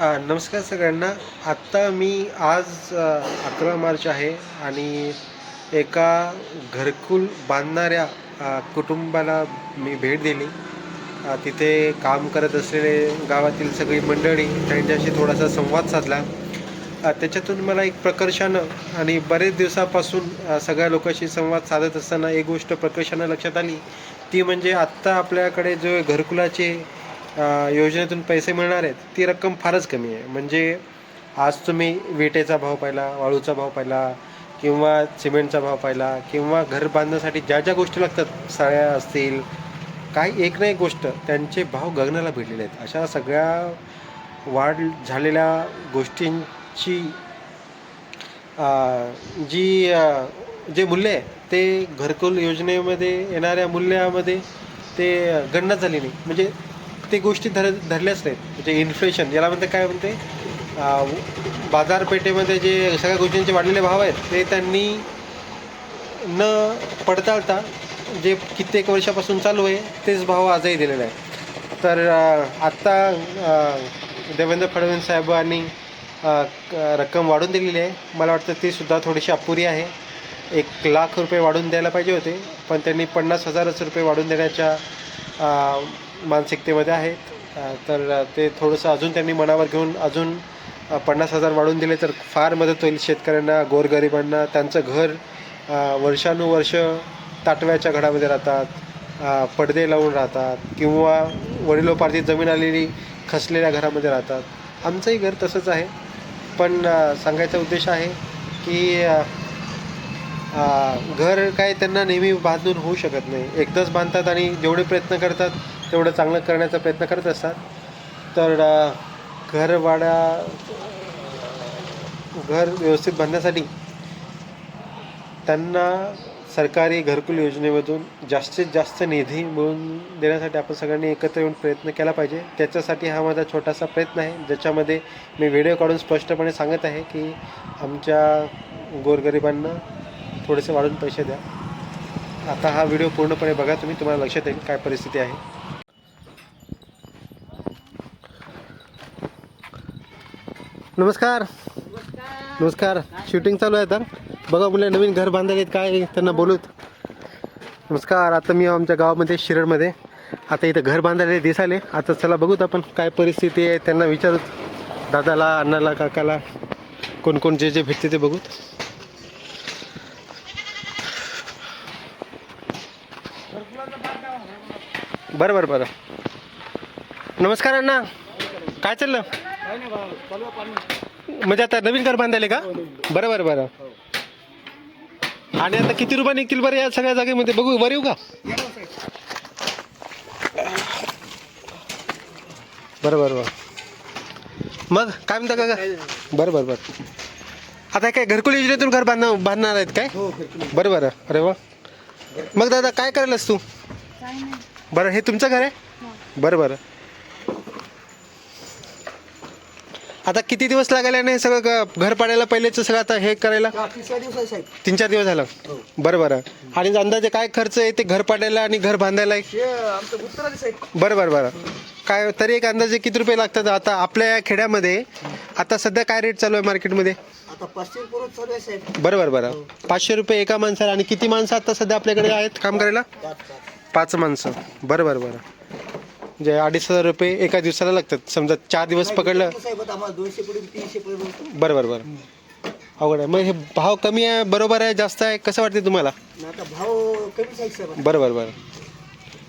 नमस्कार सगळ्यांना. आत्ता मी आज अकरा मार्च आहे आणि एका घरकुल बांधणाऱ्या कुटुंबाला मी भेट दिली. तिथे काम करत असलेले गावातील सगळी मंडळी त्यांच्याशी थोडासा संवाद साधला. त्याच्यातून मला एक प्रकर्षानं आणि बरेच दिवसापासून सगळ्या लोकांशी संवाद साधत असताना एक गोष्ट प्रकर्षानं लक्षात आली. ती म्हणजे आत्ता आपल्याकडे जो घरकुलाचे योजनेतून पैसे मिळणार आहेत ती रक्कम फारच कमी आहे. म्हणजे आज तुम्ही विटेचा भाव पाहिला वाळूचा भाव पाहिला किंवा सिमेंटचा भाव पाहिला किंवा घर बांधण्यासाठी ज्या ज्या गोष्टी लागतात साळ्या असतील काही एक ना एक गोष्ट त्यांचे भाव गगनाला भिडलेले आहेत. अशा सगळ्या वाढ झालेल्या गोष्टींची जी जे मूल्य आहे ते घरकुल योजनेमध्ये येणाऱ्या मूल्यामध्ये ते गणना झाली नाही म्हणजे ते गोष्टी धर धरल्याच नाहीत. म्हणजे इन्फ्लेशन याला म्हणते काय म्हणते? बाजारपेठेमध्ये जे सगळ्या गोष्टींचे वाढलेले भाव आहेत ते त्यांनी न पडताळता जे कित्येक वर्षापासून चालू आहे तेच भाव आजही दिलेले आहे तर आत्ता देवेंद्र फडणवीस साहेबांनी क- रक्कम वाढून दिलेली आहे. मला वाटतं ती सुद्धा थोडीशी अपुरी आहे. एक लाख रुपये वाढून द्यायला पाहिजे होते पण त्यांनी पन्नास हजारच रुपये वाढून देण्याच्या मानसिकतेमध्ये आहेत तर ते थोडंसं अजून त्यांनी मनावर घेऊन अजून पन्नास हजार वाढून दिले तर फार मदत होईल शेतकऱ्यांना गोरगरिबांना. त्यांचं घर वर्षानुवर्ष ताटव्याच्या घडामध्ये राहतात पडदे लावून राहतात किंवा वडिलोपार्जित जमीन आलेली खसलेल्या घरामध्ये राहतात. आमचंही घर तसंच आहे. पण सांगायचा उद्देश आहे की घर काय त्यांना नेहमी बांधून होऊ शकत नाही. एकदाच बांधतात आणि जेवढे प्रयत्न करतात तेवढं चांगलं करण्याचा प्रयत्न करत असतात. तर घरवाड्या घरवाडा घर व्यवस्थित बांधण्यासाठी त्यांना सरकारी घरकुल योजनेमधून जास्तीत जास्त निधी मिळवून देण्यासाठी आपण सगळ्यांनी एकत्र येऊन प्रयत्न केला पाहिजे. त्याच्यासाठी हा माझा छोटासा प्रयत्न आहे. ज्याच्यामध्ये मी व्हिडिओ काढून स्पष्टपणे सांगत आहे की आमच्या गोरगरिबांना थोडेसे वाढून पैसे द्या. आता हा व्हिडिओ पूर्णपणे बघा. तुम्ही तुम्हाला लक्षात येईल काय परिस्थिती आहे. नमस्कार. नमस्कार. शूटिंग चालू आहे आता. बघा मुलं नवीन घर बांधायला काय त्यांना बोलूत. नमस्कार. आता मी आमच्या गावामध्ये शिरडमध्ये. आता इथं घर बांधायला दिसाले आता चला बघूत आपण काय परिस्थिती आहे त्यांना विचारूत. दादाला अण्णाला काकाला कोणकोण जे जे भेटते ते बघूत. बरं बरं बरं. नमस्कार अण्णा. काय चाललं? म्हणजे आता नवीन घर बांधायले का? बरं बरं बरं आणि आता किती रुपये निघतील बरं या सगळ्या जागेमध्ये? बघू वर येऊ का? बरं बरं बरं मग काय म्हणता काका? बरं बरं बरं आता काय घरकुल योजनेतून घर बांधणार बांधणार आहेत काय? बरं बरं अरे वा. मग दादा काय करायलास तू? बरं हे तुमचं घर आहे? बरं बरं. आता किती दिवस लागायला नाही सगळं ग- घर पाडायला पहिलेच सगळं आता हे करायला? तिसऱ्या दिवसात साहेब. तीन चार दिवस झालं. बरं बरं. आणि अंदाजे काय खर्च आहे ते घर पाडायला आणि घर बांधायला? हे आमचं उत्तर साहेब. बरं बरं बरं. काय तरी एक अंदाजे किती रुपये लागतात आता? आपल्या या खेड्यामध्ये आता सध्या काय रेट चालू आहे मार्केटमध्ये आता पाचशे पूर्व चालू आहे साहेब. बरं बरं बरं. पाचशे रुपये एका माणसाला आणि किती माणसं आता सध्या आपल्याकडे आहेत काम करायला? पाच माणसं. बरं बरं बरं. म्हणजे अडीच हजार रुपये एका दिवसाला लागतात. समजा चार दिवस पकडलं साहेब आता आम्हाला दोनशे पर्यंत तीनशे पर्यंत बरं बरं बरं. अवघड आहे. मग हे भाव कमी आहे बरोबर आहे जास्त आहे कसं वाटते तुम्हाला? आता भाव कमीच आहे साहेब. बरं बरं बरं.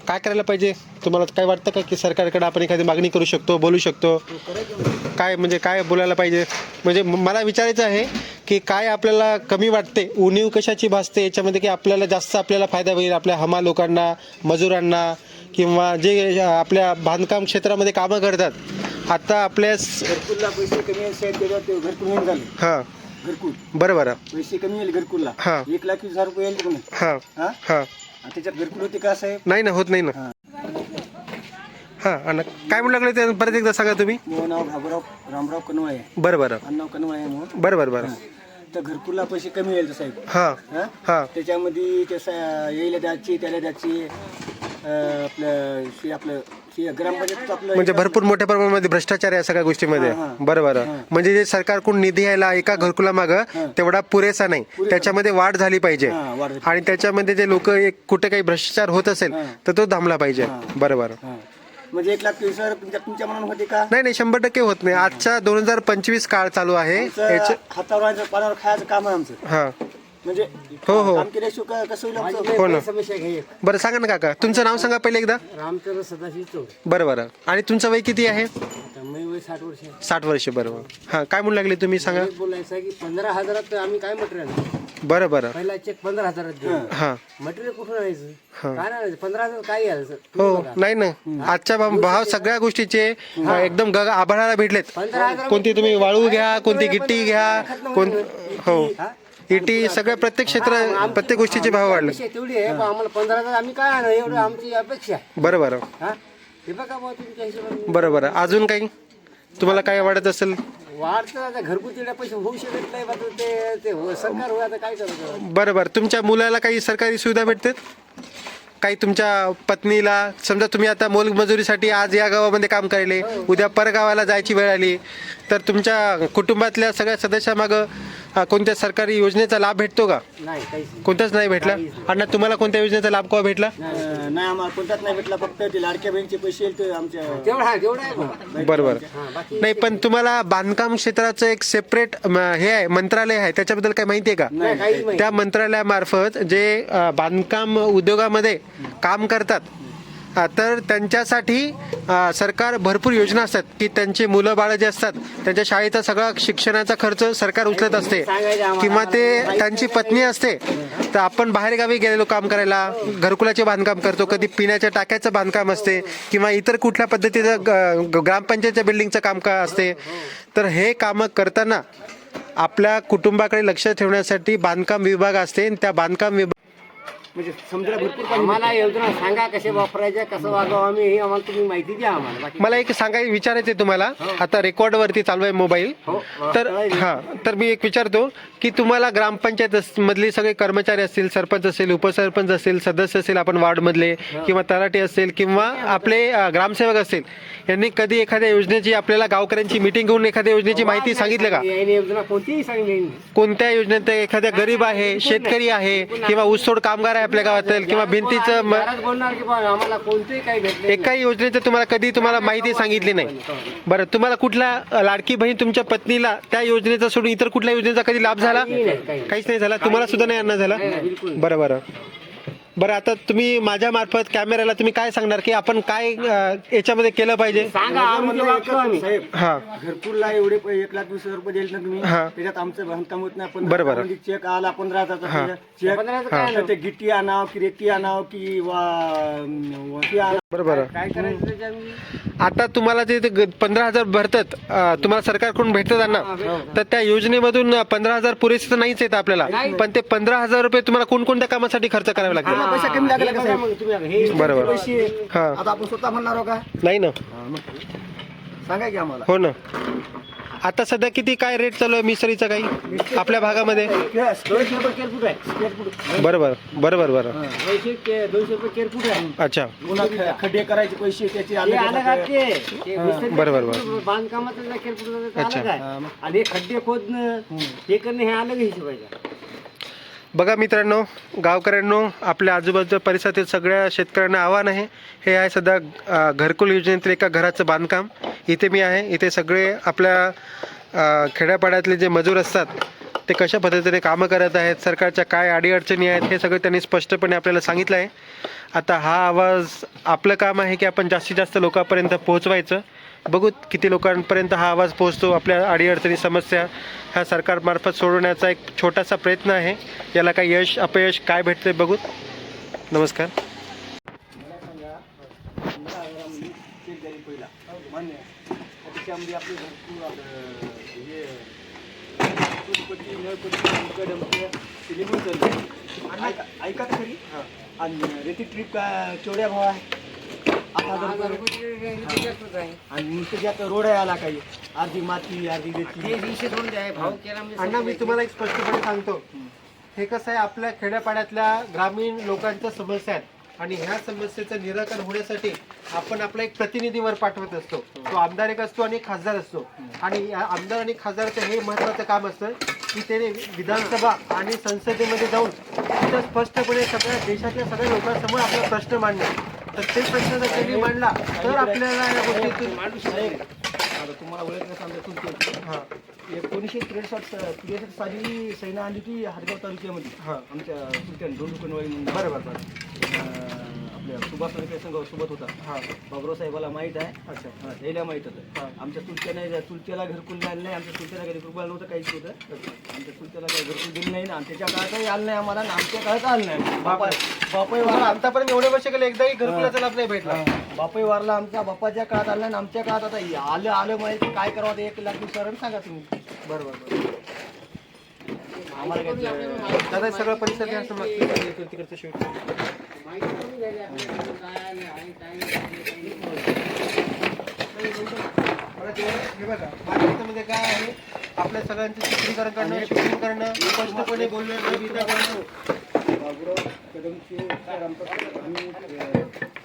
काय करायला पाहिजे? तुम्हाला काय वाटतं का की सरकारकडे आपण एखादी मागणी करू शकतो बोलू शकतो? करायचं. काय म्हणजे काय बोलायला पाहिजे? म्हणजे म- मला विचारायचं आहे की काय आपल्याला कमी वाटते? उणीव कशाची भासते? याच्यामध्ये की आपल्याला जास्त आपल्याला फायदा होईल? आपल्या हमा लोकांना मजुरांना किंवा जे आपल्या बांधकाम क्षेत्रामध्ये कामं करतात. आता आपल्या पैसे कमी हां. घरकुल. बरं बरं पैसे कमी येईल घरकुलला. हा. एक लाख वीस हजार रुपये येईल कोणी हां. हा? त्याच्यात घरकुल होते का साहेब? नाही ना होत नाही ना. हा. आणि काय म्हणू लागले ते? परत एकदा सांगा तुम्ही. नाव भागुराव रामराव कनवाय बरं बरं. अण्णाव कनवाय बरं बरं बरं. तर घरकुलला पैसे कमी येईल साहेब. हां हा? हां. त्याच्यामध्ये ते सा- यायला द्यायची त्याला द्यायची अं, आपलं हे आपलं हे ग्रामपंचायत आपलं म्हणजे भरपूर मोठ्या प्रमाणामध्ये भ्रष्टाचार या सगळ्या गोष्टीमध्ये. हा, हा. बरं बरं म्हणजे जे सरकारकडून निधी यायला एका घरकुला मागं तेवढा पुरेसा नाही. त्याच्यामध्ये वाढ झाली पाहिजे. हा, वाढ झाली. आणि त्याच्यामध्ये जे लोक एक कुठे काही भ्रष्टाचार होत असेल तर तो थांबला पाहिजे. बरं बरं हा. म्हणजे एक लाख तीस हजार तुमच्या तुमच्या मनात होते का? नाही नाही शंभर टक्के होत नाही. आजच्या दोन हजार पंचवीस काळ चालू आहे. आमचं याच्या हातावर पाण्यावर खायचं काम आहे आमचं. हा. म्हणजे हो, हो. काम केल्याशिवाय क- कसं होईल आमचं? हो ना. समस्या घे. बरं सांगा ना काका. तुमचं नाव सांगा पहिले एकदा. रामचंद्र सदाशिव चौक. बरं बरं. आणि तुमचं वय किती आहे? आता मी वय साठ वर्ष आहे. साठ वर्ष बरोबर. हां काय म्हणू लागले तुम्ही? सांगा. एक बोलायचं आहे की पंधरा हजारात आम्ही काय मटेरियल बरं बरं. पहिला चेक पंधरा हजारात देऊ हां. मटेरियल कुठून आणायचं? काय नाही पंधरा हजार काय यायचं हो नाही ना. आजच्या भाव सगळ्या गोष्टीचे एकदम गग आभाळाला भेटलेत. पंधरा हजार कोणती तुम्ही वाळू घ्या कोणती गिट्टी घ्या कोण हो. इटी सगळ्या प्रत्येक क्षेत्र प्रत्येक गोष्टीचे भाव वाढले. तेवढी आहे पण आम्हाला पंधरा हजार आम्ही काय आणू? एवढं आमची अपेक्षा आहे. बरं बरं. हा. हे बघा बुवा तुमच्या हिशोबाने. बरं बरं. अजून काही? तुम्हाला काय वाटत असेल? वाढतं आता घरगुती पैसे होऊ शकत नाही बा ते ते हो- सरकार होय आता काय करायचं बरं बरं. तुमच्या मुलाला काही सरकारी सुविधा भेटतात? काही तुमच्या पत्नीला? समजा तुम्ही आता मोलमजुरीसाठी आज या गावामध्ये काम करायले उद्या परगावाला जायची वेळ आली तर तुमच्या कुटुंबातल्या सगळ्या सदस्यामागं कोणत्या सरकारी योजनेचा लाभ भेटतो का? नाही काहीच नाही. कोणताच नाही भेटला? अण्णा तुम्हाला कोणत्या योजनेचा लाभ केव्हा भेटला? अं, नाही आम्हाला कोणताच नाही भेटला फक्त ते लाडक्या बहिणीचे पैसे येईल ते आमच्या तेवढं आहे तेवढं आहे बुवा. बरं बरं. नाही पण तुम्हाला बांधकाम क्षेत्राचं एक सेपरेट हे आहे मंत्रालय आहे त्याच्याबद्दल काही माहिती आहे का? नाही काहीच माहिती. त्या मंत्रालयामार्फत जे अ, बांधकाम उद्योगामध्ये काम करतात तर त्यांच्यासाठी सरकार भरपूर योजना असतात की त्यांची मुलं बाळं जे असतात त्यांच्या शाळेचा सगळा शिक्षणाचा खर्च सरकार उचलत असते. किंवा ते त्यांची पत्नी असते तर आपण बाहेरगावी गेलेलो काम करायला घरकुलाचे बांधकाम करतो कधी पिण्याच्या टाक्याचं बांधकाम असते किंवा इतर कुठल्या पद्धतीचं ग- ग्रामपंचायतच्या बिल्डिंगचं काम का असते. तर हे कामं करताना आपल्या कुटुंबाकडे लक्ष ठेवण्यासाठी बांधकाम विभाग असते आणि त्या बांधकाम विभाग म्हणजे समजायला भरपूर. आम्हाला योजना सांगा कसे वापरायच्या कसं वागावं आम्ही हे आम्हाला तुम्ही माहिती द्या आम्हाला. बाकी मला एक सांगाय विचारायचं आहे तुम्हाला. आता रेकॉर्ड वरती चालू आहे मोबाईल तर हा तर मी एक विचारतो की तुम्हाला ग्रामपंचायत अस- मधले सगळे कर्मचारी असतील सरपंच असेल उपसरपंच असेल सदस्य असेल आपण वार्ड मधले किंवा तलाठी असेल किंवा आपले अ, ग्रामसेवक असतील यांनी कधी एखाद्या योजनेची आपल्याला गावकऱ्यांची मिटिंग घेऊन एखाद्या योजनेची माहिती सांगितली का? याने योजना कोणतीही कोणत्या योजनेत एखाद्या गरीब आहे शेतकरी आहे किंवा ऊसतोड कामगार आहे आपल्या गावातील किंवा भिंतीचं म- बोलणार की बा आम्हाला कोणतेही काही भेटले एकाही योजनेचं तुम्हाला कधी तुम्हाला माहिती सांगितली नाही. बरं तुम्हाला कुठला अ, लाडकी बहीण तुमच्या पत्नीला त्या योजनेचा सोडून इतर कुठल्या योजनेचा कधी लाभ झाला. काहीच नाही झाला? तुम्हाला सुद्धा नाही अन्न झाला? बरं बरं. बरं आता तुम्ही माझ्या मार्फत कॅमेऱ्याला तुम्ही काय सांगणार की आपण काय अ, याच्यामध्ये केलं पाहिजे? सांगा आम्ही आम्ही साहेब हा. घरकुलला एवढे पै- एक लाख वीस हजार रुपये ना तुम्ही हा. त्याच्यात आमचं बांधकाम होत नाही पण बरं, बरं. म्हणजे चेक आला पंधरा हजारचा चेक काय तर ते गिट्टी आणाव की रेती आणाव की वा वा- आणाव. बरं बरं. काय करायचं त्याच्यामध्ये? आता तुम्हाला जे ते ग- पंधरा हजार भरतात अ, तुम्हाला सरकारकडून भेटतात अण्णा तर त्या योजनेमधून पंधरा हजार पुरेसे तर नाहीच येत आपल्याला. पण ते पंधरा हजार रुपये तुम्हाला कोणकोणत्या कामासाठी खर्च करावे लागतील? पैसा कमी लागला का साहेब? हे बरोबर. पैसे हा. आता आपण स्वतः म्हणणार आहो का? नाही ना. सांगा की आम्हाला. हो ना. आता सध्या किती काय रेट चालू आहे मिसरीचा काही? आपल्या भागामध्ये? दोनशे रुपये केर फूट आहे. बरोबर बरोबर बरं दोनशे के- दोनशे रुपये केर फूट आहे. अच्छा. ख- खड्डे करायचे पैसे त्याचे ते अलग अलग आहे येतात. ते. ते मिस्त्री बरोबर, बरोबर. बांधकामाचं जे केर फूट आहे ते अलग आहे आणि हे खड्डे खोदणं हे करणं हे अलग हिशोबाचं? बघा मित्रांनो गावकऱ्यांनो आपल्या आजूबाजूच्या परिसरातील सगळ्या शेतकऱ्यांना आव्हान आहे. हे आहे सध्या घरकुल योजनेतील एका घराचं बांधकाम. इथे मी आहे. इथे सगळे आपल्या खेड्यापाड्यातले जे मजूर असतात ते कशा पद्धतीने कामं करत आहेत सरकारच्या काय अडीअडचणी आहेत हे सगळं त्यांनी स्पष्टपणे आपल्याला सांगितलं आहे. आता हा आवाज आपलं काम आहे की आपण जास्तीत जास्त लोकांपर्यंत पोहोचवायचं. बघू किती लोकांपर्यंत हा आवाज पोहोचतो आपल्या अडीअडचणी समस्या ह्या सरकारमार्फत सोडवण्याचा एक छोटासा प्रयत्न आहे. याला काय यश अपयश काय भेटते बघू. नमस्कार. ऐका खरी आणि रेती ट्रीप का चोड्या भाव आहे. आठ हजार रुपये. आणि नुसतं ज्यात रोड आहे आला काही. अर्धी माती अर्धी रेती म्हणजे अण्णा मी तुम्हाला एक स्पष्टपणे सांगतो. हे कसं आहे आपल्या खेड्यापाड्यातल्या ग्रामीण लोकांच्या समस्या आहेत. आणि ह्या समस्येचं निराकरण होण्यासाठी आपण आपला एक प्रतिनिधी वर पाठवत असतो. तो आमदार एक असतो आणि एक खासदार असतो. आणि या आमदार आणि खासदाराचं हे महत्वाचं काम असतं की ते विधानसभा आणि संसदेमध्ये जाऊन तिथं स्पष्टपणे सगळ्या देशातल्या सगळ्या लोकांसमोर आपला प्रश्न मांडणं. तर ते प्रश्न जर त्यांनी मांडला तर आपल्याला या गोष्टीतून साहेब आता तुम्हाला ओळख सांगतो तुमची. हा. एकोणीसशे त्रेसष्ट त्रेसष्ट साली सैना आली होती हदगाव तालुक्यामध्ये. हा. आमच्या सुलत्यान म्हणून. बरोबर आपल्या सुभाष नरके संघ सोबत होता. हा. बाबुराव साहेबाला माहीत आहे. अच्छा. त्याला माहीत. होतं. आमच्या चुलत्याने चुलत्याला घरकुल नाही आमच्या चुलत्याला घरी घरकुल नव्हतं काहीच नव्हतं. आमच्या चुलत्याला काही घरकुल दिलं नाही ना आणि त्याच्या काळातही आलं नाही आम्हाला आमच्या काळात आलं नाही. बापा बापाई वारला. आतापर्यंत एवढे वर्ष गेले एकदाही घरकुलाचा लाभ नाही भेटला. बापाई वारला आमच्या बापाच्या काळात आलं नाही आमच्या काळात आता आलं आलं माहिती काय करावं ते एक लाख सर सांगा तुम्ही. बरोबर बरोबर. दादा सगळं परिसर घ्या असं मागचं तिकडचं हे बघा काय आहे? आपल्या सगळ्यांचं चित्रीकरण करणं शूटिंग करणं स्पष्टपणे बोलणं भीता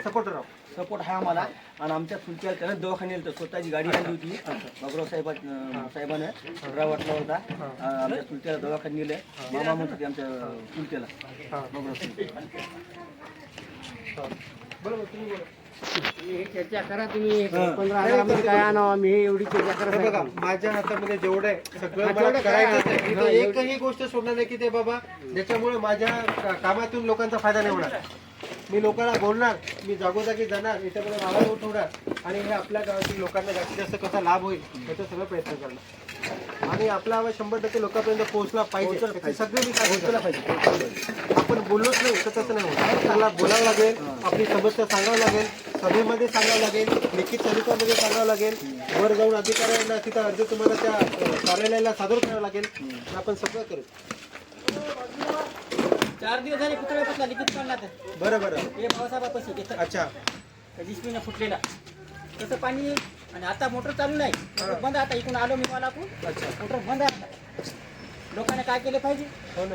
सपोर्टर आहोत सपोर्ट आहे आम्हाला. आणि आमच्या चुलत्याला त्यानं दवाखान्याला तर स्वतःची गाडी आणली होती. बाबुराव साहेबा साहेबानं ड्रायव्ह वाटला होता. आमच्या चुलत्याला दवाखान्यात नेलं. मामा म्हणत होते आमच्या चुलत्याला हा. बाबुराव साहेब. हा. बरोबर तुम्ही बोला. हे चर्चा करा तुम्ही. पंधरा हजारामध्ये काय आणावं? आम्ही हे एवढी चर्चा हे बघा. माझ्या हातामध्ये जेवढं आहे सगळं हा, मला आहे. हा, एकही गोष्ट सोडणार नाही की ते बाबा ज्याच्यामुळे माझ्या कामातून लोकांचा फायदा नाही होणार. मी लोकांना बोलणार मी जागोजागी जाणार याच्यामध्ये आवाज उठवणार आणि हे आपल्या गावातील लोकांना जास्तीत जास्त कसा लाभ होईल याचा सगळं प्रयत्न करणार. आणि आपला आवाज शंभर टक्के लोकांपर्यंत पोहोचला पाहिजे. त्याची सगळे मी काळजी पोहोचला. पाहिजे. आपण बोललोच नाही तर तसं नाही होत त्याला बोलावं लागेल आपली समस्या सांगावं लागेल सभेमध्ये सांगावं लागेल लिखित स्वरूपामध्ये सांगावं लागेल वर जाऊन अधिकाऱ्यांना तिथं अर्ज तुम्हाला त्या कार्यालयाला सादर करावं लागेल. आपण सगळं करू. चार दिवस झाले पुतळे पतला लिखित काढला तर बरं बरं. हे पावसापासून घेतात अच्छा. जिस्मीनं फुटलेला. तसं पाणी आणि आता मोटर चालू नाही. मोटर बंद आता इकडून आलो मी मला अच्छा. मोटर बंद आहे आता. लोकांनी काय केलं पाहिजे? हो ना.